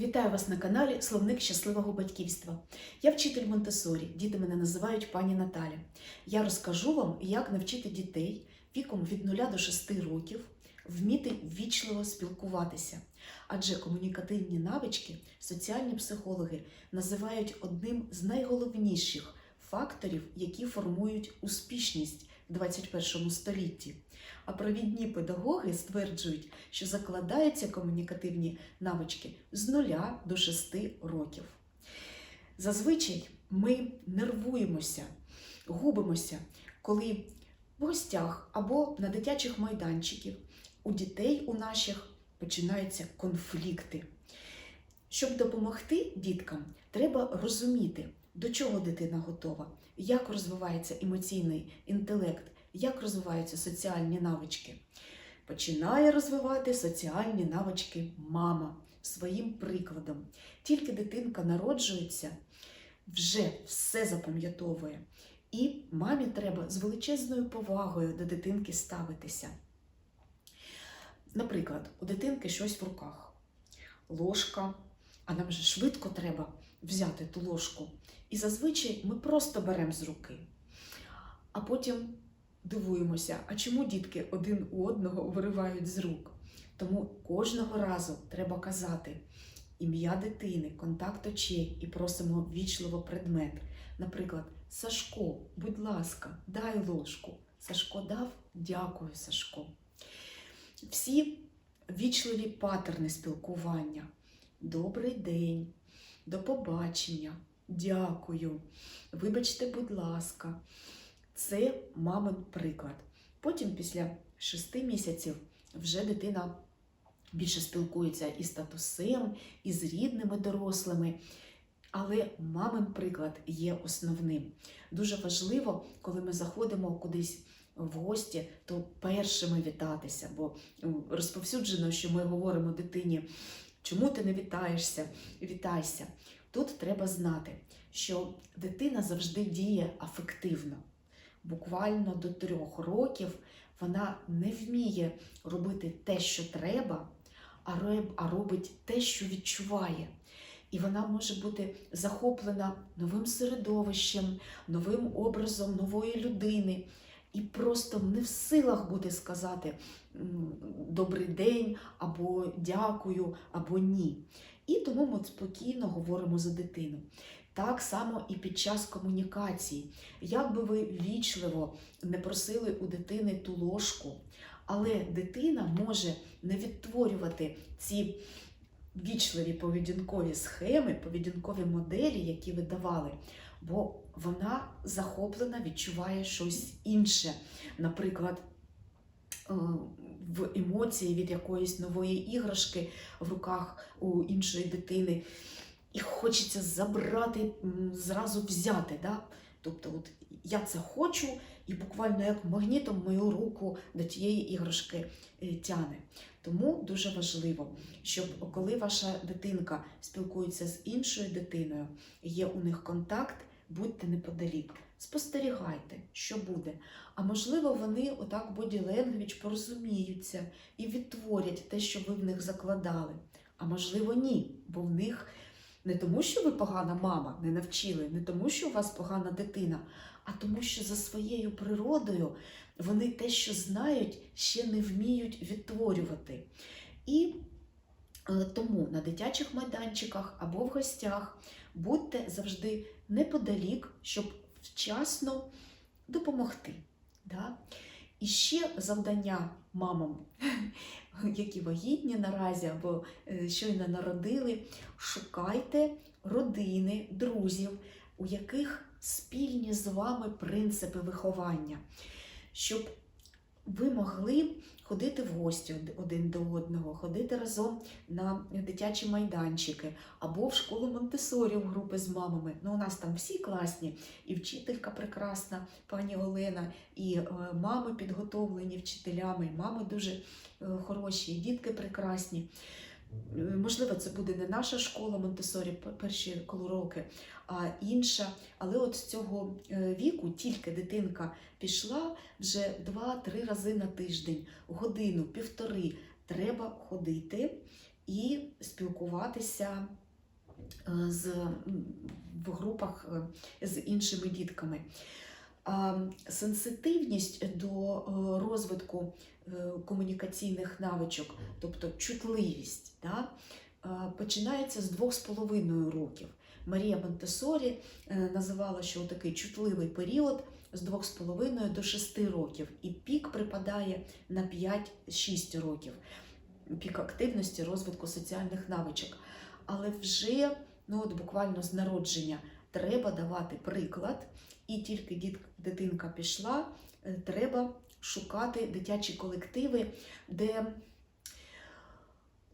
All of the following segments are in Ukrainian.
Вітаю вас на каналі Словник щасливого батьківства. Я вчитель Монтесорі, діти мене називають пані Наталя. Я розкажу вам, як навчити дітей віком від 0 до 6 років вміти ввічливо спілкуватися. Адже комунікативні навички соціальні психологи називають одним з найголовніших факторів, які формують успішність в 21 столітті. А провідні педагоги стверджують, що закладаються комунікативні навички з 0 до 6 років. Зазвичай ми нервуємося, губимося, коли в гостях або на дитячих майданчиках у дітей у наших починаються конфлікти. Щоб допомогти діткам, треба розуміти, до чого дитина готова, як розвивається емоційний інтелект, як розвиваються соціальні навички. Починає розвивати соціальні навички мама своїм прикладом. Тільки дитинка народжується, вже все запам'ятовує. І мамі треба з величезною повагою до дитинки ставитися. Наприклад, у дитинки щось в руках, ложка, а нам же швидко треба взяти ту ложку. І зазвичай ми просто беремо з руки, а потім дивуємося, а чому дітки один у одного виривають з рук. Тому кожного разу треба казати ім'я дитини, контакт очей і просимо ввічливо предмет. Наприклад, Сашко, будь ласка, дай ложку. Сашко дав, дякую, Сашко. Всі вічливі патерни спілкування. Добрий день, до побачення, дякую. Вибачте, будь ласка, це мамин приклад. Потім, після шести місяців, вже дитина більше спілкується із татусем, і з рідними дорослими. Але мамин приклад є основним. Дуже важливо, коли ми заходимо кудись в гості, то першими вітатися, бо розповсюджено, що ми говоримо дитині, чому ти не вітаєшся, вітайся. Тут треба знати, що дитина завжди діє афективно. Буквально до трьох років вона не вміє робити те, що треба, а робить те, що відчуває. І вона може бути захоплена новим середовищем, новим образом нової людини, і просто не в силах буде сказати добрий день, або дякую, або ні. І тому ми спокійно говоримо за дитину. Так само і під час комунікації. Як би ви вічливо не просили у дитини ту ложку, але дитина може не відтворювати ці вічливі поведінкові схеми, поведінкові моделі, які ви давали, бо вона захоплена, відчуває щось інше. Наприклад, е, в емоції від якоїсь нової іграшки в руках у іншої дитини. І хочеться забрати, зразу взяти. Да? Тобто, от я це хочу, і буквально як магнітом мою руку до тієї іграшки е, тяне. Тому дуже важливо, щоб коли ваша дитинка спілкується з іншою дитиною, є у них контакт, будьте неподалік. Спостерігайте, що буде. А можливо, вони отак боді ленгвіч порозуміються і відтворять те, що ви в них закладали. А можливо, ні, бо в них не тому, що ви погана мама, не навчили, не тому, що у вас погана дитина, а тому, що за своєю природою вони те, що знають, ще не вміють відтворювати. І е, тому на дитячих майданчиках або в гостях будьте завжди неподалік, щоб вчасно допомогти. Да? І ще завдання мамам, які вагітні наразі або е, щойно народили, шукайте родини, друзів, у яких спільні з вами принципи виховання, щоб ви могли ходити в гості один до одного, ходити разом на дитячі майданчики або в школу Монтесорі в групи з мамами. Ну, у нас там всі класні, і вчителька прекрасна, пані Олена, і е, мами підготовлені вчителями, і мами дуже е, хороші, і дітки прекрасні. Можливо, це буде не наша школа Монтесорі перші колуроки, а інша. Але от з цього е, віку тільки дитинка пішла вже два-три рази на тиждень, годину, півтори. Треба ходити і спілкуватися е, з, в групах е, з іншими дітками. Сенситивність до е, розвитку е, комунікаційних навичок, тобто чутливість, да, починається з двох з половиною років. Марія Монтесорі е, називала, що такий чутливий період з 2,5 до 6 років, і пік припадає на 5-6 років, пік активності розвитку соціальних навичок. Але вже ну, от буквально з народження треба давати приклад, і тільки діт, дитинка пішла, е, треба шукати дитячі колективи, де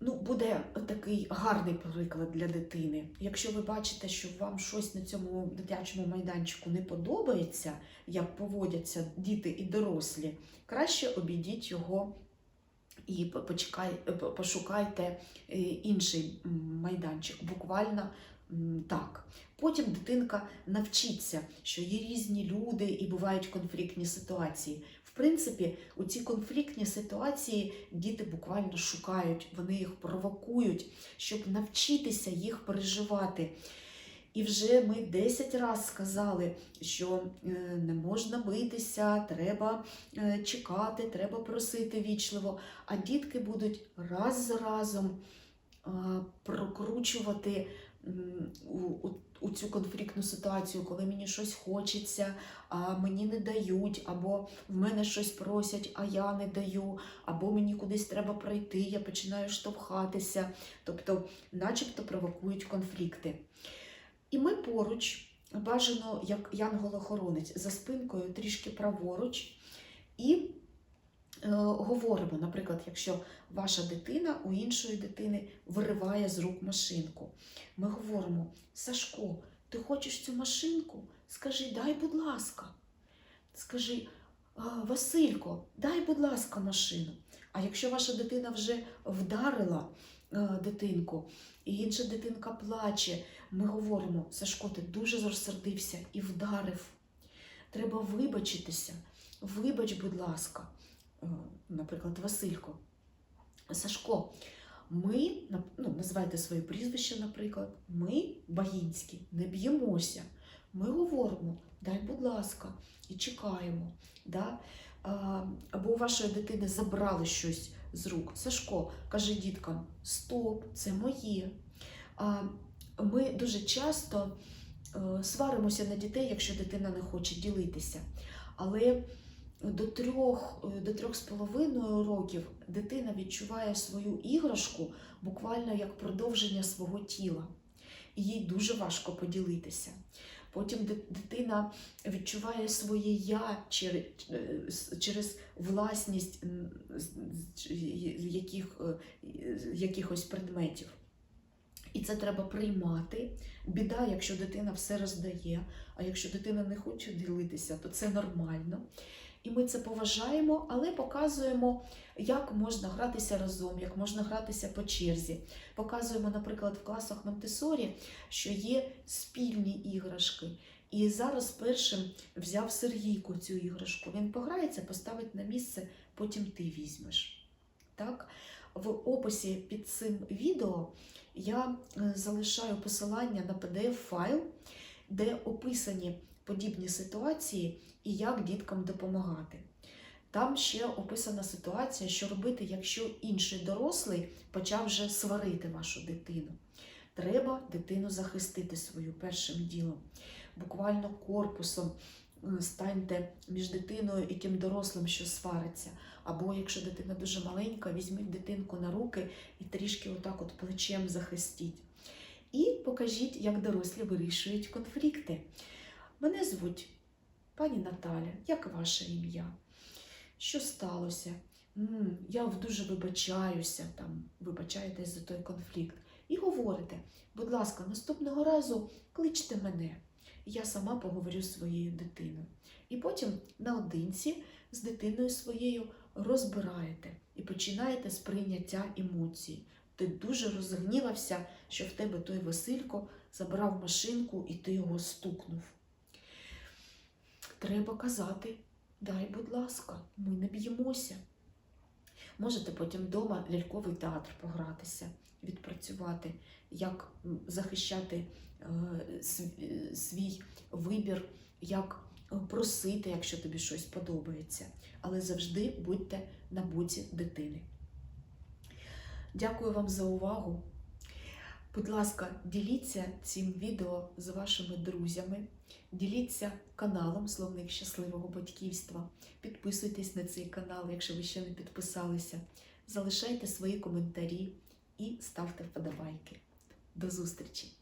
ну, буде такий гарний приклад для дитини. Якщо ви бачите, що вам щось на цьому дитячому майданчику не подобається, як поводяться діти і дорослі, краще обійдіть його і по- почекай, пошукайте е, інший майданчик. Буквально так. Потім дитинка навчиться, що є різні люди і бувають конфліктні ситуації. В принципі, у ці конфліктні ситуації діти буквально шукають, вони їх провокують, щоб навчитися їх переживати. І вже ми 10 разів сказали, що е, не можна битися, треба е, чекати, треба просити вічливо. А дітки будуть раз за разом прокручувати у, у, цю конфліктну ситуацію, коли мені щось хочеться, а мені не дають, або в мене щось просять, а я не даю, або мені кудись треба пройти, я починаю штовхатися. Тобто, начебто провокують конфлікти. І ми поруч, бажано як янголохоронець, за спинкою трішки праворуч, і говоримо, наприклад, якщо ваша дитина у іншої дитини вириває з рук машинку. Ми говоримо: Сашко, ти хочеш цю машинку? Скажи, дай, будь ласка. Скажи, Василько, дай, будь ласка, машину. А якщо ваша дитина вже вдарила е, дитинку, і інша дитинка плаче, ми говоримо: Сашко, ти дуже розсердився і вдарив. Треба вибачитися. Вибач, будь ласка, Е, наприклад, Василько. Сашко, ми, ну, називайте своє прізвище, наприклад, ми, Багінські, не б'ємося. Ми говоримо, дай, будь ласка, і чекаємо. Да? Або у вашої дитини забрали щось з рук. Сашко каже діткам: Стоп, це моє. Ми дуже часто е, сваримося на дітей, якщо дитина не хоче ділитися. Але до трьох, е, до трьох з половиною років дитина відчуває свою іграшку буквально як продовження свого тіла. І їй дуже важко поділитися. Потім дитина відчуває своє я через, через власність яких, е, якихось предметів. І це треба приймати. Біда, якщо дитина все роздає, а якщо дитина не хоче ділитися, то це нормально. І ми це поважаємо, але показуємо, як можна гратися разом, як можна гратися по черзі. Показуємо, наприклад, в класах Монтесорі, що є спільні іграшки. І зараз першим взяв Сергійко цю іграшку. Він пограється, поставить на місце, потім ти візьмеш. Так? В описі під цим відео я е, залишаю посилання на PDF-файл, де описані подібні ситуації і як діткам допомагати. Там ще описана ситуація, що робити, якщо інший дорослий почав вже сварити вашу дитину. Треба дитину захистити свою першим ділом. Буквально корпусом е, станьте між дитиною і тим дорослим, що свариться. Або якщо дитина дуже маленька, візьміть дитинку на руки і трішки отак от плечем захистіть. І покажіть, як дорослі вирішують конфлікти. Мене звуть пані Наталя, як ваше ім'я? Що сталося? «М, я дуже вибачаюся, там, вибачаєтесь за той конфлікт. І говорите, будь ласка, наступного разу кличте мене. Я сама поговорю з своєю дитиною. І потім наодинці з дитиною своєю розбираєте і починаєте з прийняття емоцій. Ти дуже розгнівався, що в тебе той Василько забрав машинку і ти його стукнув. Треба казати, дай, будь ласка, ми не б'ємося. Можете потім вдома ляльковий театр погратися. відпрацювати, як захищати е, св- свій вибір, як е, просити, якщо тобі щось подобається. Але завжди будьте на боці дитини. Дякую вам за увагу. Будь ласка, діліться цим відео з вашими друзями, діліться каналом Словник щасливого батьківства. Підписуйтесь на цей канал, якщо ви ще не підписалися. Залишайте свої коментарі і ставте вподобайки. До зустрічі!